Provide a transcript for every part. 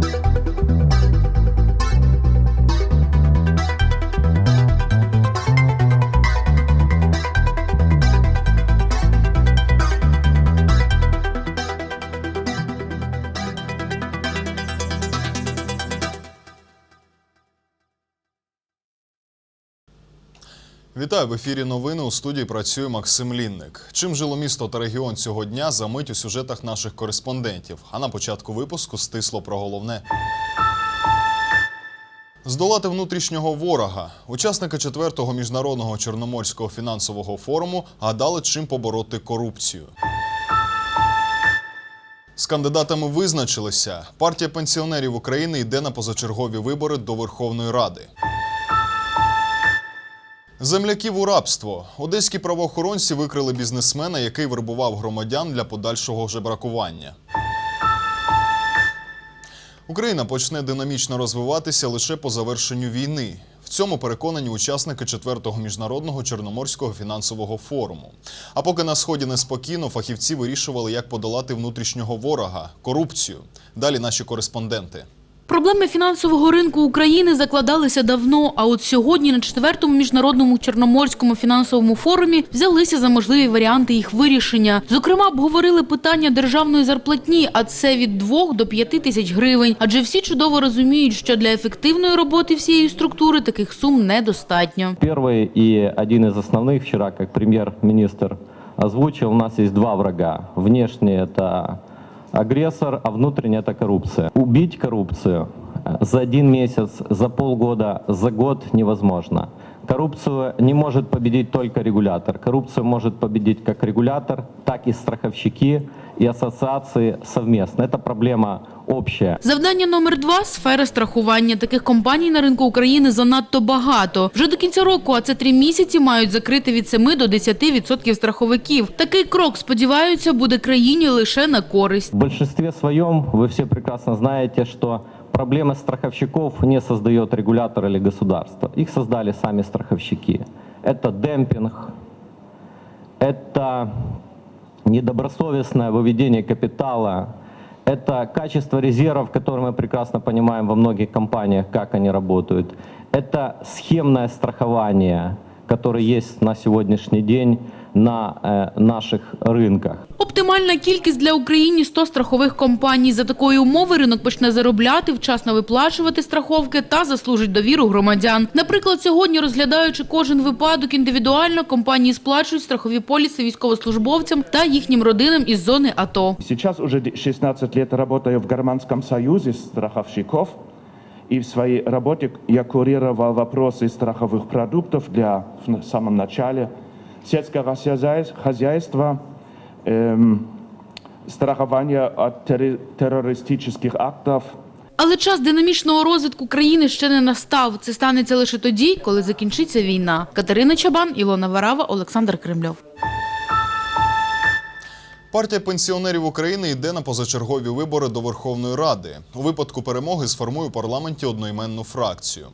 Thank you. Вітаю в ефірі. Новини у студії працює Максим Лінник. Чим жило місто та регіон цього дня за мить у сюжетах наших кореспондентів. А на початку випуску стисло про головне. Здолати внутрішнього ворога. Учасники четвертого міжнародного чорноморського фінансового форуму гадали, чим побороти корупцію. З кандидатами визначилися. Партія пенсіонерів України йде на позачергові вибори до Верховної Ради. Земляків у рабство. Одеські правоохоронці викрили бізнесмена, який вербував громадян для подальшого жебракування. Україна почне динамічно розвиватися лише по завершенню війни. В цьому переконані учасники четвертого міжнародного чорноморського фінансового форуму. А поки на сході неспокійно, фахівці вирішували, як подолати внутрішнього ворога корупцію. Далі наші кореспонденти. Проблеми фінансового ринку України закладалися давно, а от сьогодні на четвертому міжнародному чорноморському фінансовому форумі взялися за можливі варіанти їх вирішення. Зокрема, обговорили питання державної зарплатні, а це від 2 до 5 тисяч гривень. Адже всі чудово розуміють, що для ефективної роботи всієї структури таких сум недостатньо. Первый и один из основных, вчера как премьер-министр озвучил, у нас есть два врага. Внешний это агрессор, а внутренне это коррупция. Убить коррупцию э, за один месяц, за полгода, за год невозможно. Коррупцию не может победить только регулятор. Коррупцию может победить как регулятор, так и страховщики и ассоциации совместно. Это проблема общая. Завдання номер два сфера страхування. Таких компаній на ринку України занадто багато. Вже до кінця року, а це три місяці, мають закрити від 7 до 10% страховиків. Такий крок, сподіваються, буде країні лише на користь. В большинстве своем вы все прекрасно знаете, что проблемы страховщиков не создает регулятор или государство. Их создали сами страховщики. Это демпинг, это недобросовестное выведение капитала, это качество резервов, которые мы прекрасно понимаем во многих компаниях, как они работают. Это схемное страхование, которое есть на сегодняшний день на э, наших рынках. Оптимальна кількість для України – 100 страхових компаній. За такої умови ринок почне заробляти, вчасно виплачувати страховки та заслужить довіру громадян. Наприклад, сьогодні, розглядаючи кожен випадок індивідуально, компанії сплачують страхові поліси військовослужбовцям та їхнім родинам із зони АТО. Сейчас уже 16 лет работаю в Германском союзе страховщиков. И в своей работе я курировал вопросы страховых продуктов для в самом начале сельского хозяйс- хозяйства, эм, страхования от террористических актов, Але час динамічного розвитку країни ще не настав. Це станеться лише тоді, коли закінчиться війна. Катерина Чабан, Ілона Варава, Олександр Кремльов. Партія пенсіонерів України йде на позачергові вибори до Верховної Ради. У випадку перемоги сформує у парламенті одноіменну фракцію.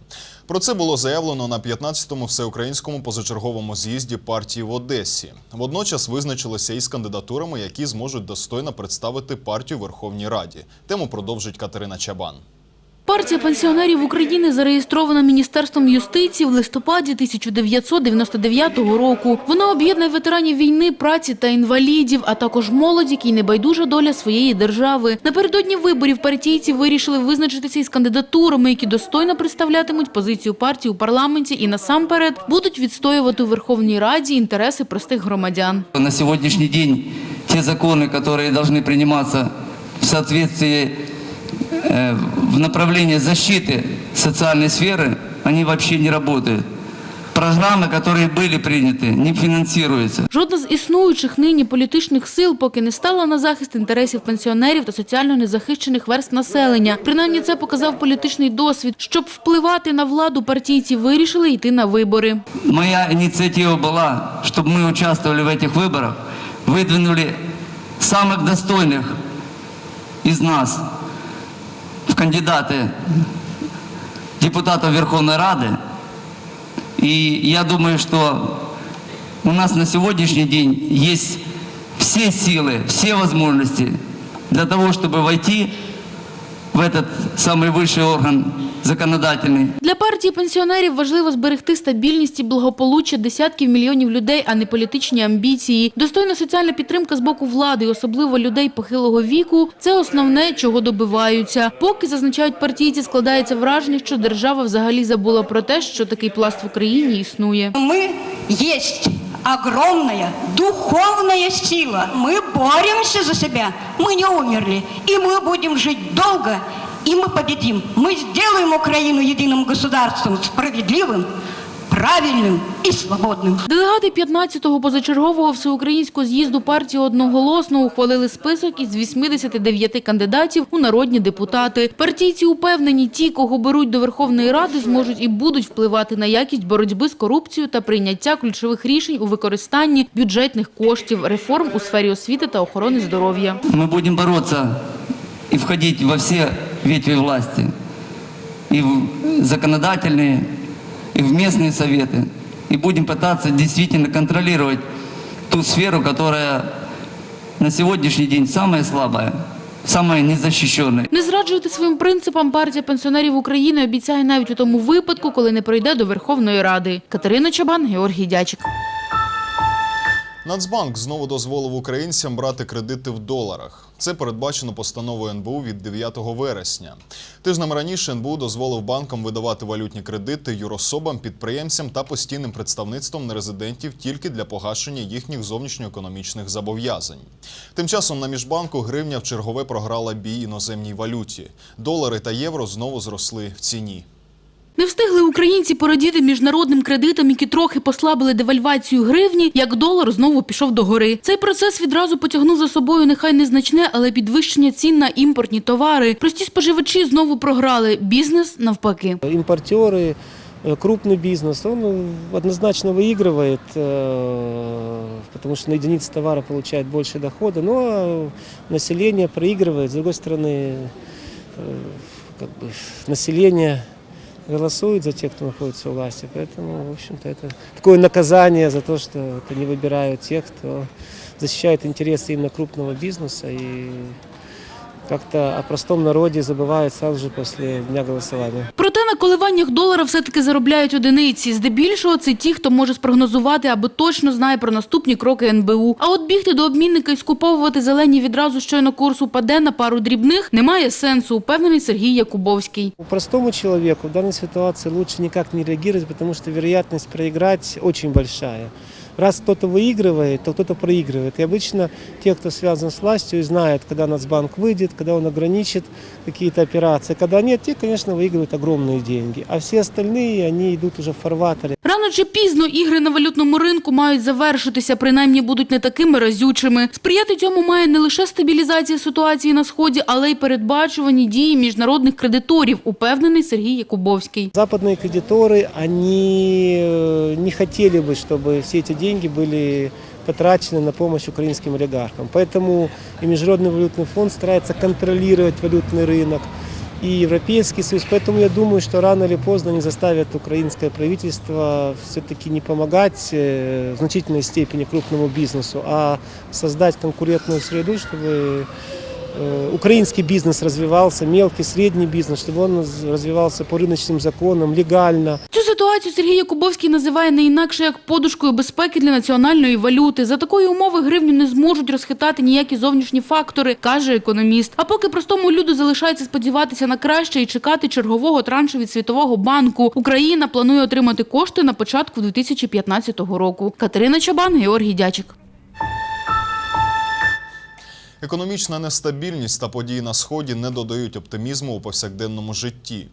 Про це було заявлено на 15-му всеукраїнському позачерговому з'їзді партії в Одесі. Водночас визначилися із кандидатурами, які зможуть достойно представити партію Верховній Раді. Тему продовжить Катерина Чабан. Партія пенсіонерів України зареєстрована Міністерством юстиції в листопаді 1999 року. Вона об'єднує ветеранів війни, праці та інвалідів, а також молодь, якій небайдужа доля своєї держави. Напередодні виборів партійці вирішили визначитися із кандидатурами, які достойно представлятимуть позицію партії у парламенті і насамперед будуть відстоювати у Верховній Раді інтереси простих громадян. На сегодняшний день те законы, которые должны приниматься в соответствии э, в направлении защиты социальной сферы, они вообще не работают. Программы, которые были приняты, не финансируются. Жодна з існуючих нині політичних сил поки не стала на захист інтересів пенсіонерів та соціально незахищених верст населення. Принаймні це показав політичний досвід. Щоб впливати на владу, партійці вирішили йти на вибори. Моя инициатива была, чтобы мы участвовали в этих выборах, выдвинули самых достойных из нас в кандидаты депутатов Верховной Рады. И я думаю, что у нас на сегодняшний день есть все силы, все возможности для того, чтобы войти в в этот самый высший орган законодательный. Для партії пенсіонерів важливо зберегти стабільність і благополуччя десятків мільйонів людей, а не політичні амбіції. Достойна соціальна підтримка з боку влади, особливо людей похилого віку, це основне, чого добиваються. Поки зазначають партійці, складається враження, що держава взагалі забула про те, що такий пласт в Україні існує. Мы есть огромная духовная сила. Мы боремся за себя. Мы не умерли. И мы будем жить долго. И мы победим. Мы сделаем Украину единым государством, справедливым, правильным и свободным. Делегати 15-го позачергового всеукраїнського з'їзду партії одноголосно ухвалили список із 89 кандидатів у народні депутати. Партійці упевнені, ті, кого беруть до Верховної Ради, зможуть і будуть впливати на якість боротьби з корупцією та прийняття ключових рішень у використанні бюджетних коштів, реформ у сфері освіти та охорони здоров'я. Мы будем бороться и входить во все ветви власти, и в законодательные, и в местные советы, и будем пытаться действительно контролировать ту сферу, которая на сегодняшний день самая слабая, самая незащищенная. Не зраджувати своїм принципам партія пенсіонерів України обіцяє навіть у тому випадку, коли не пройде до Верховної Ради. Катерина Чабан, Георгій Дячик. Нацбанк знову дозволив українцям брати кредити в доларах. Це передбачено постановою НБУ від 9 вересня. Тижнем раніше НБУ дозволив банкам видавати валютні кредити юрособам, підприємцям та постійним представництвом нерезидентів тільки для погашення їхніх зовнішньоекономічних зобов'язань. Тим часом на міжбанку гривня в чергове програла бій іноземній валюті. Долари та євро знову зросли в ціні. Не встигли українці порадіти міжнародним кредитам, які трохи послабили девальвацію гривні, як долар знову пішов до гори. Цей процес відразу потягнув за собою нехай незначне, але підвищення цін на імпортні товари. Прості споживачі знову програли. Бізнес навпаки. Импортеры, э, крупный бизнес, он э, однозначно выигрывает, э, потому что на единицу товара получает больше дохода, но э, население проигрывает. С другой стороны, э, как бы население голосует за тех, кто находится у власти, поэтому, в общем-то, это такое наказание за то, что это не выбирают тех, кто защищает интересы именно крупного бизнеса и как-то о простом народе забывают сразу же после дня голосования. Проте на коливаннях долара все-таки заробляють одиниці. Здебільшого це ті, хто може спрогнозувати або точно знає про наступні кроки НБУ. А от бігти до обмінника і скуповувати зелені відразу щойно курс упаде на пару дрібних немає сенсу, упевнений Сергій Якубовський. У Простому человеку в данной ситуации лучше никак не реагировать, потому что вероятность проиграть очень большая. Раз кто-то выигрывает, то кто-то проигрывает. И обычно те, кто связан с властью и знает, когда Нацбанк выйдет, когда он ограничит какие-то операции, когда нет, те, конечно, выигрывают огромные деньги. А все остальные, они идут уже в фарватере. Рано чи пізно ігри на валютному ринку мають завершитися, принаймні будуть не такими разючими. Сприяти цьому має не лише стабілізація ситуації на сході, але й передбачувані дії міжнародних кредиторів, упевнений Сергій Якубовський. Западные кредиторы, они э, не хотели бы, чтобы все эти деньги были потрачены на помощь украинским олигархам. Поэтому и Международный валютный фонд старается контролировать валютный рынок, и Европейский Союз. Поэтому я думаю, что рано или поздно они заставят украинское правительство все-таки не помогать э, в значительной степени крупному бизнесу, а создать конкурентную среду, чтобы э, украинский бизнес развивался, мелкий, средний бизнес, чтобы он развивался по рыночным законам, легально. Цю ситуацію Сергій Якубовський називає не інакше як подушкою безпеки для національної валюти. За такої умови гривню не зможуть розхитати ніякі зовнішні фактори, каже економіст. А поки простому люду залишається сподіватися на краще і чекати чергового траншу від Світового банку, Україна планує отримати кошти на початку 2015 року. Катерина Чабан, Георгій Дячик. Економічна нестабільність та події на сході не додають оптимізму у повсякденному житті.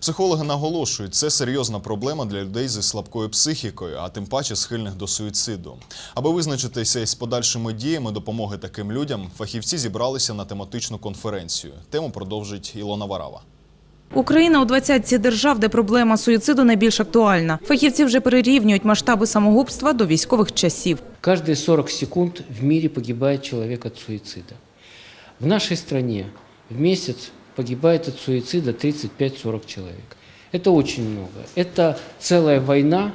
Психологи наголошують, це серйозна проблема для людей зі слабкою психікою, а тим паче схильних до суїциду. Аби визначитися із подальшими діями допомоги таким людям, фахівці зібралися на тематичну конференцію. Тему продовжить Ілона Варава. Україна у двадцятці держав, де проблема суїциду найбільш актуальна. Фахівці вже перерівнюють масштаби самогубства до військових часів. Каждые 40 секунд в мире погибает человек от суицида. В нашей стране в месяц погибает от суицида 35-40 человек. Это очень много. Это целая война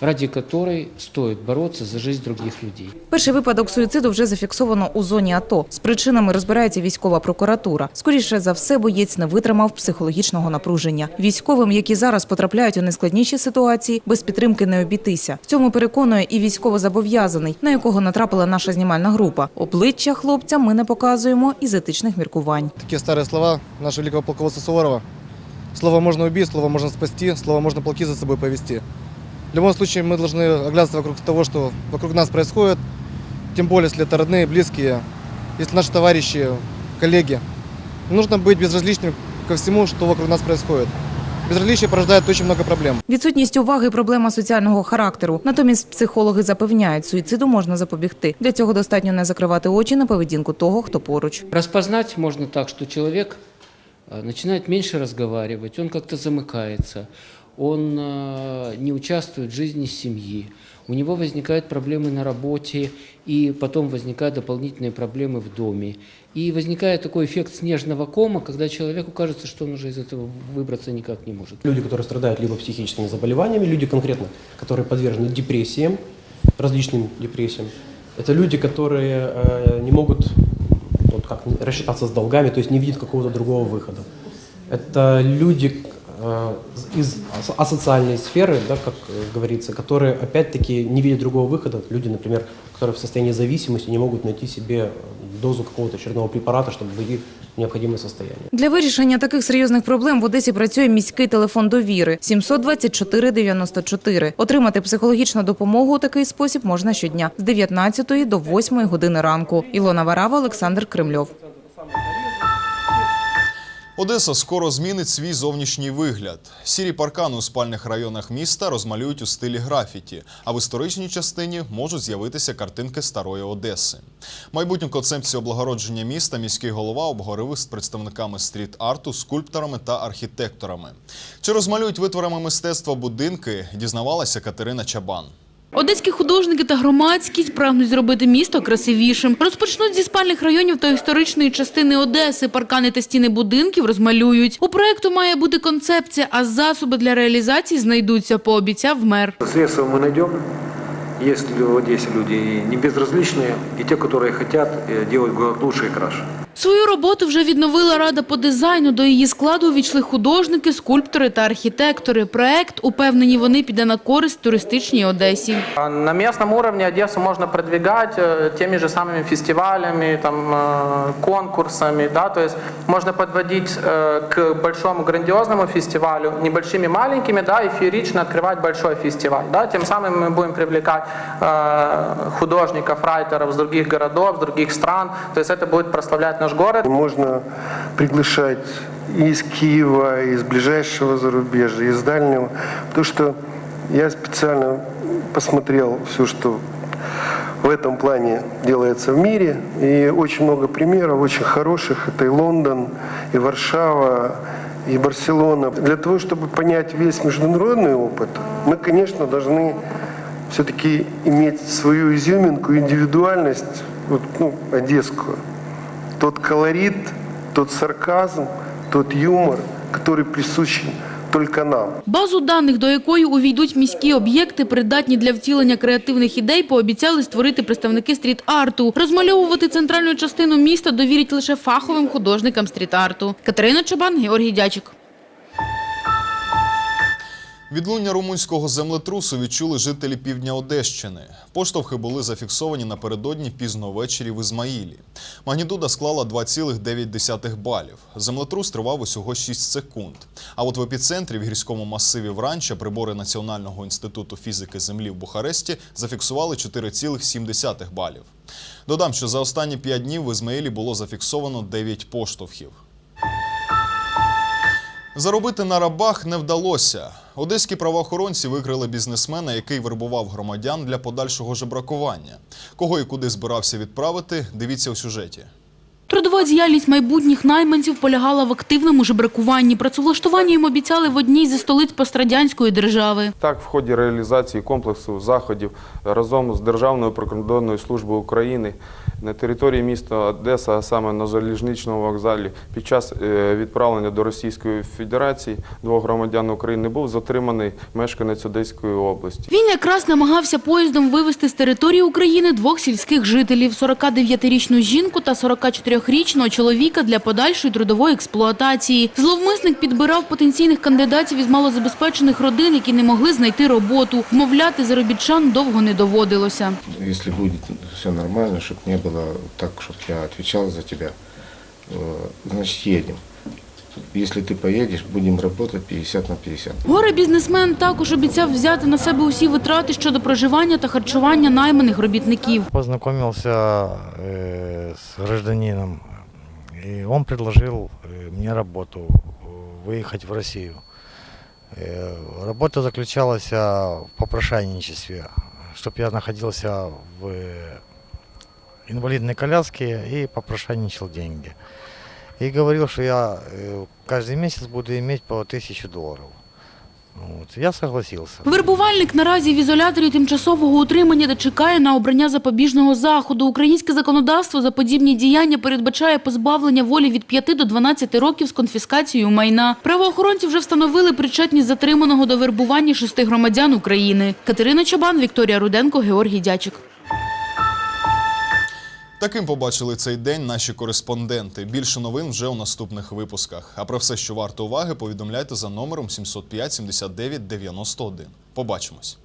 ради которой стоит бороться за жизнь других людей. Перший випадок суїциду вже зафіксовано у зоні АТО. З причинами розбирається військова прокуратура. Скоріше за все, боєць не витримав психологічного напруження. Військовим, які зараз потрапляють у найскладніші ситуації, без підтримки не обійтися. В цьому переконує і військовозобов'язаний, на якого натрапила наша знімальна група. Обличчя хлопця ми не показуємо із етичних міркувань. Такие старые слова нашего великого полководца Суворова. Слово можно убить, слово можно спасти, слово можно полки за собой повести. В любом случае мы должны оглядываться вокруг того, что вокруг нас происходит, тем более, если это родные, близкие, если наши товарищи, коллеги. Нужно быть безразличным ко всему, что вокруг нас происходит. Безразличие порождает очень много проблем. Відсутність уваги – проблема соціального характеру. Натомість психологи запевняють, суїциду можна запобігти. Для цього достатньо не закривати очі на поведінку того, хто поруч. Распознать можно так, что человек э, начинает меньше разговаривать, он как-то замыкается, Он э, не участвует в жизни семьи, у него возникают проблемы на работе, и потом возникают дополнительные проблемы в доме. И возникает такой эффект снежного кома, когда человеку кажется, что он уже из этого выбраться никак не может. Люди, которые страдают либо психическими заболеваниями, люди конкретно, которые подвержены депрессиям, различным депрессиям. Это люди, которые э, не могут вот как, рассчитаться с долгами, то есть не видят какого-то другого выхода. Это люди из ас- асоциальной сферы, да, как э, говорится, которые опять-таки не видят другого выхода. Люди, например, которые в состоянии зависимости не могут найти себе дозу какого-то очередного препарата, чтобы войти в необходимое состояние. Для вирішення таких серйозних проблем в Одесі працює міський телефон довіри 724 94. Отримати психологічну допомогу у такий спосіб можна щодня з 19 до 8 години ранку. Ілона Варава, Олександр Кремльов. Одеса скоро змінить свій зовнішній вигляд. Сірі паркани у спальних районах міста розмалюють у стилі графіті, а в історичній частині можуть з'явитися картинки старої Одеси. Майбутню концепцію облагородження міста міський голова обговорив з представниками стріт-арту, скульпторами та архітекторами. Чи розмалюють витворами мистецтва будинки, дізнавалася Катерина Чабан. Одеські художники та громадськість прагнуть зробити місто красивішим. Розпочнуть зі спальних районів та історичної частини Одеси. Паркани та стіни будинків розмалюють. У проекту має бути концепція, а засоби для реалізації знайдуться, пообіцяв мер. Средства ми найдем. Есть в Одессе люди не безразличные, и те, которые хотят э, делать город лучше и краше. Свою роботу вже відновила рада по дизайну. До її складу увійшли художники, скульптори та архітектори. Проект, упевнені вони, піде на користь туристичній Одесі. На местном уровне Одессу можно продвигать э, теми же самыми фестивалями, там, э, конкурсами, да, то есть можно подводить э, к большому грандиозному фестивалю небольшими маленькими, да, и феерично открывать большой фестиваль, да, тем самым мы будем привлекать э, художников, райтеров с других городов, с других стран, то есть это будет прославлять наш город. Можно приглашать из Киева, из ближайшего зарубежья, из дальнего. Потому что я специально посмотрел все, что в этом плане делается в мире. И очень много примеров, очень хороших. Это и Лондон, и Варшава, и Барселона. Для того, чтобы понять весь международный опыт, мы, конечно, должны все-таки иметь свою изюминку, индивидуальность, вот, ну, одесскую тот колорит, тот сарказм, тот юмор, который присущ только нам. Базу даних, до якої увійдуть міські об'єкти, придатні для втілення креативних ідей, пообіцяли створити представники стріт-арту. Розмальовувати центральну частину міста довірять лише фаховим художникам стріт-арту. Катерина Чабан, Георгій Дячик. Відлуння румунського землетрусу відчули жителі півдня Одещини. Поштовхи були зафіксовані напередодні пізно ввечері в Ізмаїлі. Магнітуда склала 2,9 балів. Землетрус тривав усього 6 секунд. А от в епіцентрі в гірському масиві Вранча прибори Національного інституту фізики землі в Бухаресті зафіксували 4,7 балів. Додам, що за останні 5 днів в Ізмаїлі було зафіксовано 9 поштовхів. Заробити на рабах не вдалося. Одеські правоохоронці викрили бізнесмена, який вербував громадян для подальшого жебракування. Кого і куди збирався відправити, дивіться у сюжеті. Трудова діяльність майбутніх найманців полягала в активному жебракуванні. Працевлаштування їм обіцяли в одній зі столиць пострадянської держави. Так, в ході реалізації комплексу заходів разом з Державною прикордонною службою України на території міста Одеса, а саме на залізничному вокзалі, під час е, відправлення до Російської Федерації двох громадян України був затриманий мешканець Одеської області. Він якраз намагався поїздом вивезти з території України двох сільських жителів – 49-річну жінку та 44-річного чоловіка для подальшої трудової експлуатації. Зловмисник підбирав потенційних кандидатів із малозабезпечених родин, які не могли знайти роботу. Вмовляти заробітчан довго не доводилося. Если будет все нормально, чтобы не было так, чтобы я отвечал за тебя, э, значит едем. Если ты поедешь, будем работать 50 на 50. Горе-бізнесмен також обіцяв взяти на себе усі витрати щодо проживання та харчування найманих робітників. Познакомился э, с гражданином, и он предложил э, мне работу, э, выехать в Россию. Э, Работа заключалась а, в попрошайничестве, чтобы я находился в э, инвалидной коляске и попрошайничал деньги. И говорил, что я э, каждый месяц буду иметь по тысячу долларов. Вот. Я согласился. Вербувальник наразі в ізоляторі тимчасового утримання, де чекає на обрання запобіжного заходу. Українське законодавство за подібні діяння передбачає позбавлення волі від 5 до 12 років з конфіскацією майна. Правоохоронці вже встановили причетність затриманого до вербування шести громадян України. Катерина Чабан, Вікторія Руденко, Георгій Дячик. Таким побачили цей день наші кореспонденти. Більше новин вже у наступних випусках. А про все, що варто уваги, повідомляйте за номером 705 79 91. Побачимось.